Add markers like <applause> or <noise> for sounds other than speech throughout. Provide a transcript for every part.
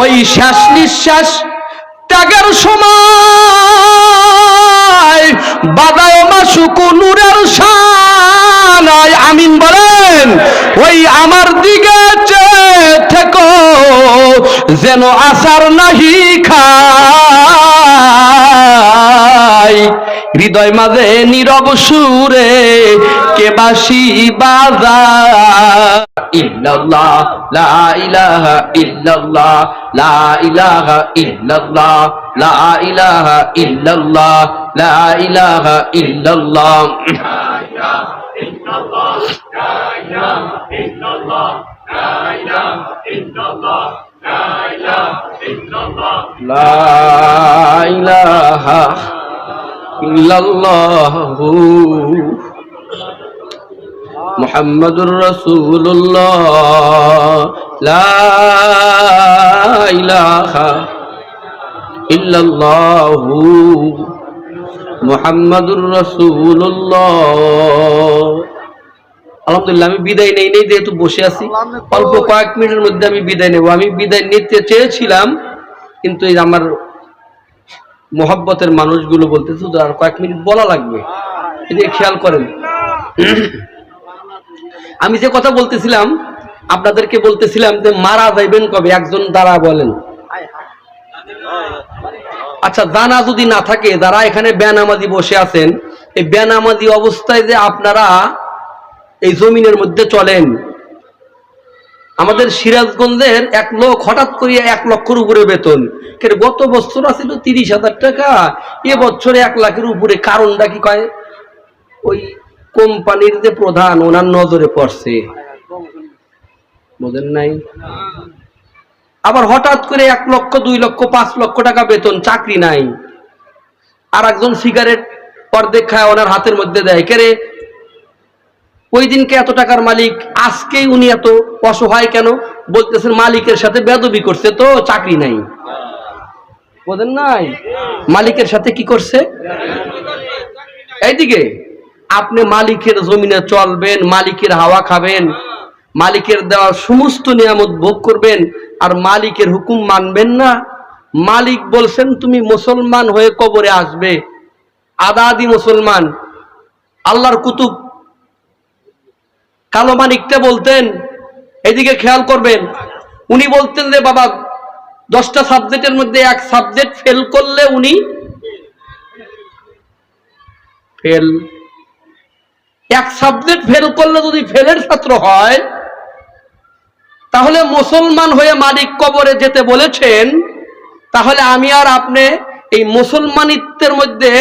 ওই শ্বাস নিঃশ্বাস ত্যাগের সময়। বাদায় মাসুকু নূরের শানায়। আমিন বলেন, ওই আমার দিকে থেকো, যেন আসার নাহি খাই হৃদয় মাঝে নীরব সুরে, কে বাসি বাজা ইল্লাল্লাহ, লা লা ইলাহা লা লা লা ইলাহা মুহাম্মাদুর রাসূলুল্লাহ। লা ইলাহা ইল্লাল্লাহু মুহাম্মাদুর রাসূলুল্লাহ। আলহামদুলিল্লাহ, আমি বিদায় নেই নেই যেহেতু বসে আছি। অল্প কয়েক মিনিটের মধ্যে আমি বিদায় নেব। আমি বিদায় নিতে চেয়েছিলাম, কিন্তু এই আমার মোহাব্বতের মানুষগুলো বলতে "হুজুর, আর কয়েক মিনিট বলা লাগবে। এদিকে খেয়াল করেন। আমি যে কথা বলতেছিলাম আপনাদেরকে বলতেছিলাম যে মারা যাইবেন কবে? একজন দ্বারা বলেন। আচ্ছা জানা যদি না থাকে যারা এখানে বেনামাজি বসে আছেন এই বেনামাজি অবস্থায় যে আপনারা এই জমিনের মধ্যে চলেন আমাদের সিরাজগঞ্জের এক লোক হঠাৎ করে এক লক্ষের উপরে বেতন। গত বছর আছিল তিরিশ হাজার টাকা, এ বছরে এক লাখের উপরে। কারণটা কি কয়? ওই কোম্পানির যে প্রধান, ওনার নজরে পড়ছে। বোঝেন নাই? আবার হঠাৎ করে এক লক্ষ, দুই লক্ষ, পাঁচ লক্ষ টাকা বেতন, চাকরি নাই। আর একজন সিগারেট অর্ধেক খায়, ওনার হাতের মধ্যে দেয়। কেরে? ওই দিনকে এত টাকার মালিক, আজকেই উনি এত অসহায় কেন? বলতেছেন মালিকের সাথে বেদবি করছে, তো চাকরি নাই। বোঝেন নাই? মালিকের সাথে কি করছে? এইদিকে, আপনি মালিকের জমিনে চলবেন, মালিকের হাওয়া খাবেন, মালিকের দেওয়া সমস্ত নিয়ামত ভোগ করবেন, আর মালিকের হুকুম মানবেন না। মালিক বলছেন, তুমি মুসলমান হয়ে কবরে আসবে। আদা আদি মুসলমান, আল্লাহর কুতুব কালো মানিকটা বলতেন, এদিকে খেয়াল করবেন, উনি বলতেন যে, বাবা, দশটা সাবজেক্টের মধ্যে এক সাবজেক্ট ফেল করলে উনি ফেল এক সাবজেক্ট ফেল করলে যদি ফেলের ছাত্র হয়, তাহলে মুসলমান হয়ে মালিক কবরে যেতে বলেছেন, তাহলে আমি আর আপনি এই মুসলমানিত্বের মধ্যে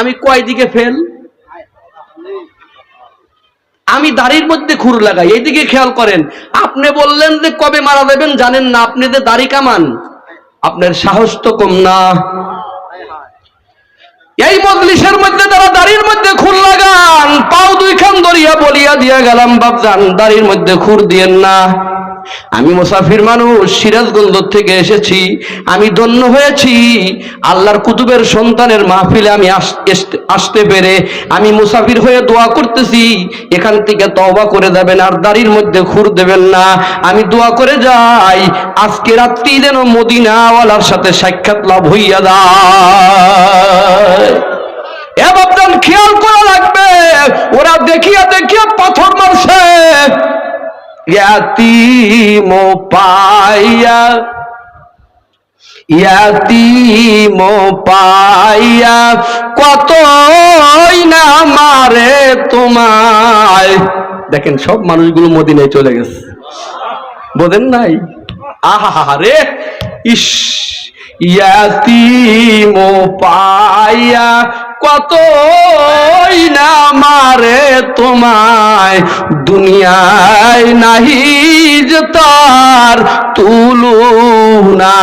আমি কয় দিকে ফেল আমি দাড়ির মধ্যে খুর লাগাই, এইদিকে খেয়াল করেন। আপনি বললেন যে কবে মারা যাবেন জানেন না, আপনি যে দাড়ি কামান। আপনার সাহস তো কম না। এই মজলিসের মধ্যে তারা দাড়ির মধ্যে খুর লাগান, পাও দুইখান দরিয়া বলিয়া দিয়া গেলাম বাপজান দাড়ির মধ্যে খুর দিয়েন না। আমি মুসাফির মানুষ, সিরাজগঞ্জ থেকে এসেছি। আমি ধন্য হয়েছি। আল্লাহর কুতুবের সন্তানের মাহফিলে আমি আস- আসতে পেরে আমি মুসাফির হয়ে দোয়া করতেছি। এখান থেকে তওবা করে দেবেন আর দাড়ির মধ্যে খুর দেবেন না। আমি দোয়া করে যাই। আজকে রাত্রি যেন মদিনাওয়ালার সাথে সাক্ষাৎ লাভ হইয়া যায়। এ খেয়াল করা লাগবে। ওরা দেখিয়া দেখিয়া পাথর মারছে। ইয়াতিম পাইয়া ইয়াতিম পাইয়া কতই না মারে তোমায়। দেখেন, সব মানুষগুলো মদিনায় চলে গেছে। বোঝেন নাই? আহা রে ইস, ইয়াতিম পাইয়া কতই না মারে তোমায়? দুনিয়ায় নাহি যে তার তুলনা।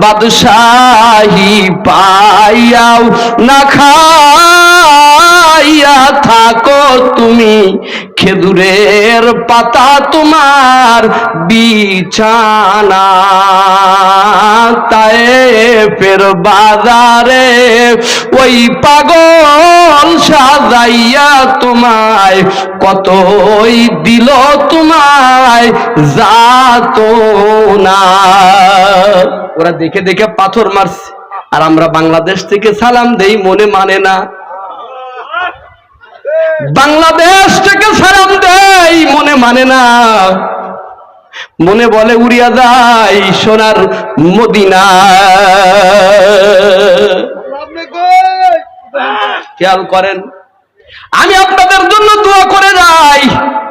বাদশাহী পাইয়াও না খাই সাজাইয়া থাকো তুমি, খেজুরের পাতা তোমার বিছানা। তাই ফের বাজারে ওই পাগল সাজাইয়া তোমায় কতই দিল তোমায় যাতো না। ওরা দেখে দেখে পাথর মারছে, আর আমরা বাংলাদেশ থেকে সালাম দেই, মনে মানে না। বাংলাদেশ থেকে সালাম দেই মনে মানে না। মনে বলে উড়িয়া যায় সোনার মদিনা। খেয়াল করেন, আমি আপনাদের জন্য দোয়া করে যাই।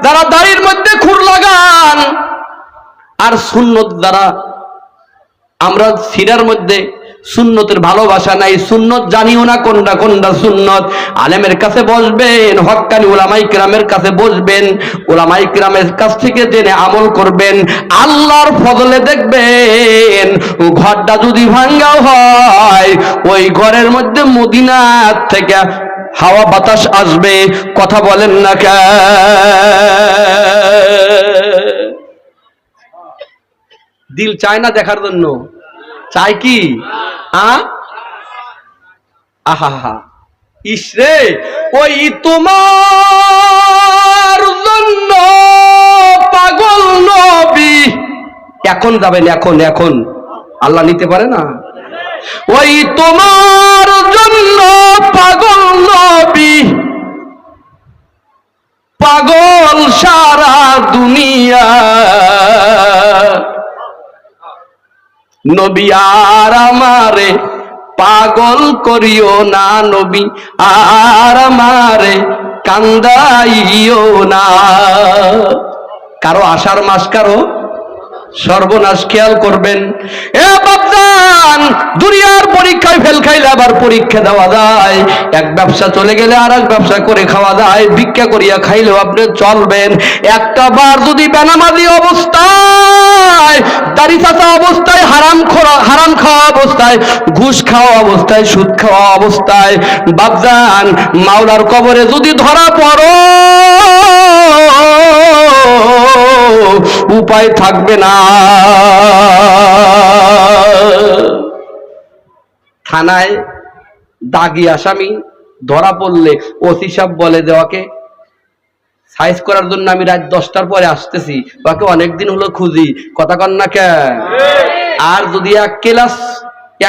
যারা দাড়ির মধ্যে খুর লাগান, আর সুন্নত দ্বারা আমরা সিরার মধ্যে সুন্নতের ভালোবাসা নাই, সুন্নত জানিও না কোনটা কোনটা সুন্নত। আলেমের কাছে বসবেন হক্কানি ওলামাই কিরামের কাছে বসবেন ওলামাই কিরামের কাছ থেকে জেনে আমল করবেন, আল্লাহর ফজলে দেখবেন ঘরটা যদি ভাঙ্গাও হয়, ওই ঘরের মধ্যে মদিনার থেকে হাওয়া বাতাস আসবে, কথা বলেন না কে? দিল চায় না দেখার জন্য। চাই কি? আহা ইসরে ওই তোমার জন্য পাগল নবী। এখন যাবেন, এখন এখন। আল্লাহ নিতে পারে না? ওই তোমার জন্য পাগল নবী। পাগল সারা দুনিয়া। নবী আর আমারে পাগল করিও না নবী আর আমারে কান্দাইও না। কারও আষাঢ় মাস, কারও সর্বনাশ খেয়াল করবেন। এ বাপদান, দুনিয়ার পরীক্ষায় ফেল খাইলে আবার পরীক্ষা দেওয়া যায়। এক ব্যবসা চলে গেলে আর এক ব্যবসা করে খাওয়া যায়। ভিক্ষা করিয়া খাইলেও আপনি চলবেন। একটা বার যদি বেনামাজি অবস্থায় দাড়ি চাচা অবস্থায়, হারাম খোরা, হারাম খাওয়া অবস্থায়, ঘুষ খাওয়া অবস্থায়, সুদ খাওয়া অবস্থায়, বাপদান, মাওলার কবরে যদি ধরা পড়ো উপায় থাকবে না। থানায় দাগি আসামি ধরা পড়লে ওসি সাহেব বলে দেওয়াকে, সাইজ করার জন্য আমি রাত দশটার পরে আসতেছি ওকে অনেকদিন হলো খুঁজি, কথা কন না কে আর যদি এক ক্লাস,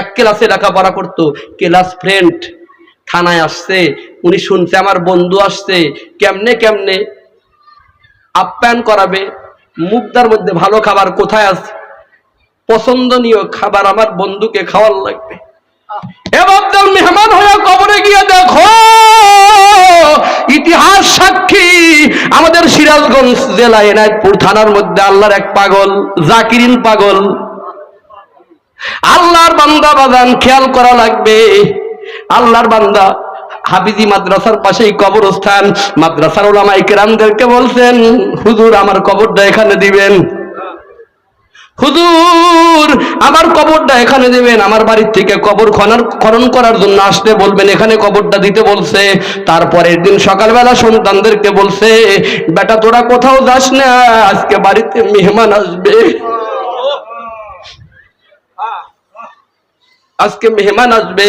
এক ক্লাসে লেখাপড়া করতো, ক্লাস ফ্রেন্ড থানায় আসছে, উনি শুনছে, আমার বন্ধু আসছে, কেমনে কেমনে? আপ্যায়ন করাবে মুখটার মধ্যে ভালো খাবার কোথায় আছে? পছন্দনীয় খাবার আমার বন্ধুকে খাওয়ার লাগবে। এবার মেহমান হয়ে কবরে গিয়ে দেখো ইতিহাস সাক্ষী আমাদের সিরাজগঞ্জ জেলা এনায়তপুর থানার মধ্যে আল্লাহর এক পাগল জাকিরিন পাগল। আল্লাহর বান্দা বাজান খেয়াল করা লাগবে। আল্লাহর বান্দা হাফিজি মাদ্রাসার পাশেই কবরস্থান। মাদ্রাসার ওলামা ইকরামদেরকে বলছেন, হুজুর, আমার কবরটা এখানে দিবেন। হুজুর, আমার কবরটা এখানে দেবেন। আমার বাড়ির থেকে কবর খনন খনন করার জন্য আসতে বলবেন, এখানে কবরটা দিতে বলছে। তারপরের দিন সকালবেলা সন্তানদেরকে বলছে, বেটা, তোরা কোথাও যাস না, আজকে বাড়িতে মেহমান আসবে। আজকে মেহমান আসবে।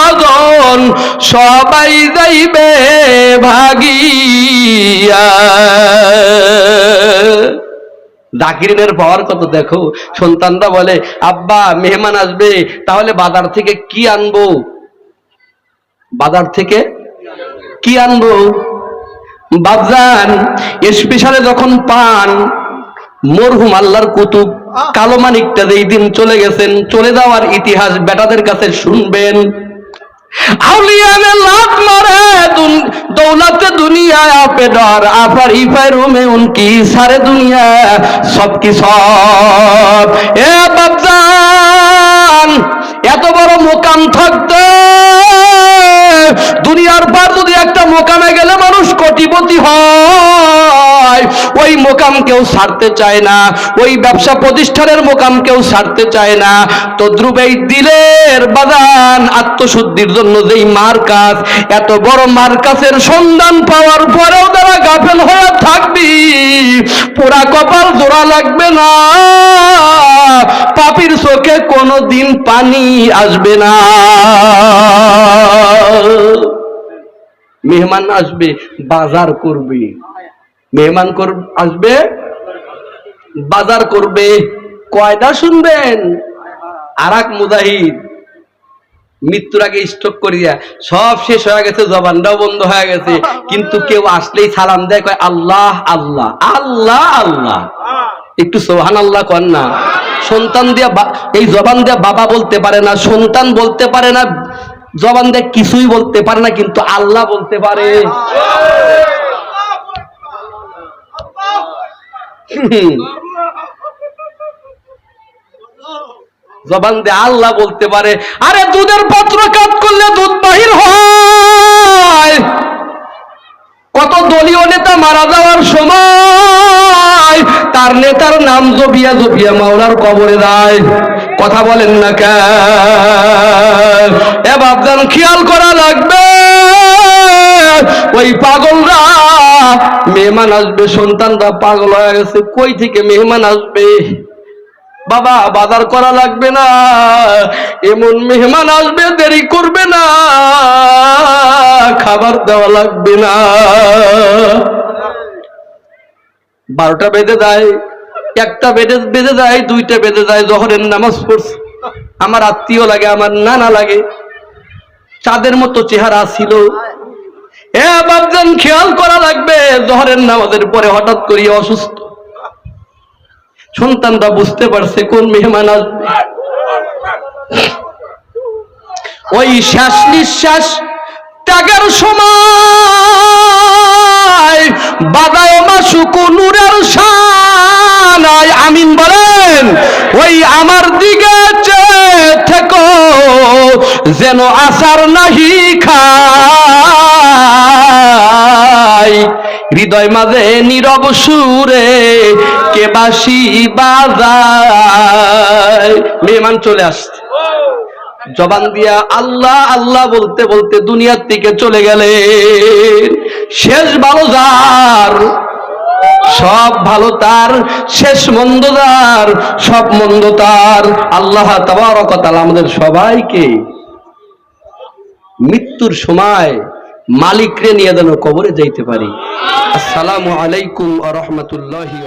স্বজন সবাই যাইবে ভাগিয়া। জাকিরিনের পাওয়ার কত দেখো, সন্তানরা বলে, আব্বা, মেহমান আসবে, তাহলে বাজার থেকে কি আনব? বাজার থেকে কি আনব? বাবজান, স্পেশালে যখন পান, মরহুম আল্লাহর কুতুব, কালো মানিকটা যেই দিন চলে গেছেন, চলে যাওয়ার ইতিহাস বেটাদের কাছে শুনবেন। আউলিয়ানে লাভ মারে দৌলতে দুনিয়া আপে ডর আপার ইফাই রুমে উনকি সারে দুনিয়া সব কি সব। এ বাবজান এত বড় মোকাম থাকতো, দুনিয়ার পর যদি একটা মোকামে গেলে মানুষ কোটিপতি হয়। ওই মোকাম কেউ ছাড়তে চায় না, ওই ব্যবসা প্রতিষ্ঠানের মোকাম কেউ ছাড়তে চায় না। তদ্রুপ এই দিলের বাগান আত্মশুদ্ধির জন্য যেই মার্কাস এত বড় মার্কাসের সন্ধান পাওয়ার পরেও তারা গাফেল হয়ে থাকবি। পুরা কপাল জোড়া লাগবে না, পাপির চোখে কোনো দিন পানি আসবে না। মেহমান আসবে, বাজার করবে। মেহমান আসবে, বাজার করবে কয়টা শুনবেন? আর এক মুজাহিদ মৃত্যুর আগে স্টক করিয়া সব শেষ হয়ে গেছে, জবানটাও বন্ধ হয়ে গেছে। কিন্তু কেউ আসলেই সালাম দেয়, কয়, আল্লাহ আল্লাহ আল্লাহ আল্লাহ। একটু সোহান আল্লাহ কর না। সন্তান দিয়া এই জবান দিয়া বাবা বলতে পারে না, সন্তান বলতে পারে না, জবান দিয়ে কিছুই বলতে পারে না, কিন্তু আল্লাহ বলতে পারে। <laughs> জবান দিয়ে আল্লাহ বলতে পারে, আরে দুধের পাত্র কাজ করলে দুধ বাহির হয়। কত দলীয় নেতা মারা যাওয়ার সময় তার নেতার নাম জবিয়া জবিয়া মাওলার কবরে দেয়। কথা বলেন না কেন? এ খেয়াল করা লাগবে। ওই পাগলরা মেহমান আসবে, সন্তানরা পাগল হয়ে গেছে, কই থেকে মেহমান আসবে? বাবা, বাজার করা লাগবে না, এমন মেহমান আসবে, দেরি করবে না, খাবার দেওয়া লাগবে না। বারোটা বেঁধে দেয় একটা বেঁধে বেঁধে যায়, দুইটা বেঁধে যায়, জহরের নামাজ পড়ছে। আমার আত্মীয় লাগে, আমার নানা লাগে। চাঁদের মতো চেহারা ছিল। এ খেয়াল করা লাগবে, জহরের নামাজের পরে হঠাৎ করিয়া অসুস্থ। সন্তানরা বুঝতে পারছে কোন মেহমান আসবে ওই শ্বাস নিঃশ্বাস ত্যাগের সময়, বাদায় মাসুকু নূরের শানায় আমিন বলেন, ওই আমার দিকে থেকো, যেন আসার নাহি খাই হৃদয় মাঝে নীরব সুরে কে বাসি বাজায়? মেহমান চলে আসছে। জবান দিয়া আল্লাহ আল্লাহ বলতে বলতে দুনিয়ার থেকে চলে গেলে শেষ ভালো যার, সব ভালো তার, শেষ মন্দ তার সব মন্দ তার। আল্লাহ তাবারকতাল আমাদের সবাইকে মৃত্যুর সময় মালিকরে নিয়ে যেন কবরে যাইতে পারি। আসসালামু আলাইকুম আ রহমতুল্লাহি